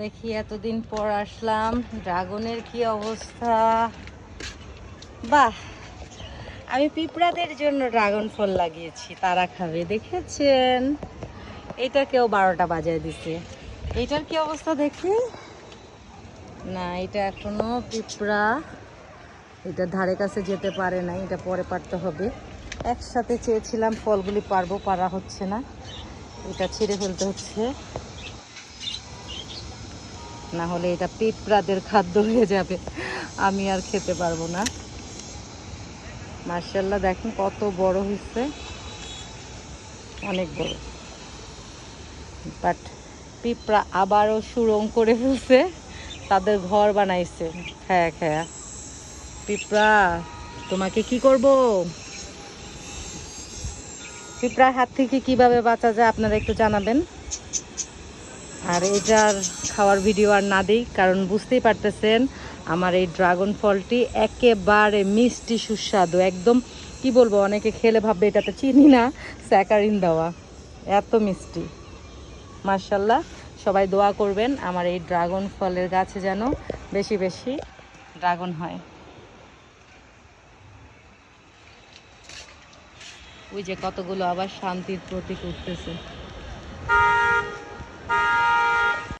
দেখি এতদিন পর আসলাম। ড্রাগনের কি অবস্থা? বাহ! আমি পিঁপড়াদের জন্য ড্রাগন ফল লাগিয়েছি, তারা খাবে, দেখেছেন? এটা কেউ বারোটা বাজায় দিছে। এটার কি অবস্থা দেখি? না, এটা এখনও পিঁপড়া। এটা ধারে কাছে যেতে পারে না এটা পরে পারতে হবে। একসাথে চেয়েছিলাম ফলগুলি পারব, পারা হচ্ছে না। এটা ছিঁড়ে ফেলতে হচ্ছে। না হলে এটা পিঁপড়াদের খাদ্য হয়ে যাবে। আমি আর খেতে পারব না। মার্শাল্লাহ দেখেন কত বড় হয়েছে অনেক বড়। বাট পিঁপড়া আবারও সুরং করে ফেলছে। তাদের ঘর বানাইছে। হ্যাঁ হ্যাঁ পিঁপড়া, তোমাকে কি করব? পিঁপড়ার হাত থেকে কীভাবে বাঁচা যায় আপনারা একটু জানাবেন। আর এটার খাওয়ার ভিডিও আর না দিই, কারণ বুঝতেই পারতেছেন আমার এই ড্রাগন ফলটি একেবারে মিষ্টি সুস্বাদু। একদম, কি বলব, অনেকে খেলে ভাববে এটাতে চিনি না, স্যাকারিন দেওয়া। এত মিষ্টি। মার্শাল্লাহ সবাই দোয়া করবেন আমার এই ড্রাগন ফলের গাছে যেন বেশি বেশি ড্রাগন হয়। ওই যে কতগুলো আবার শান্তির প্রতীক উঠতেছে।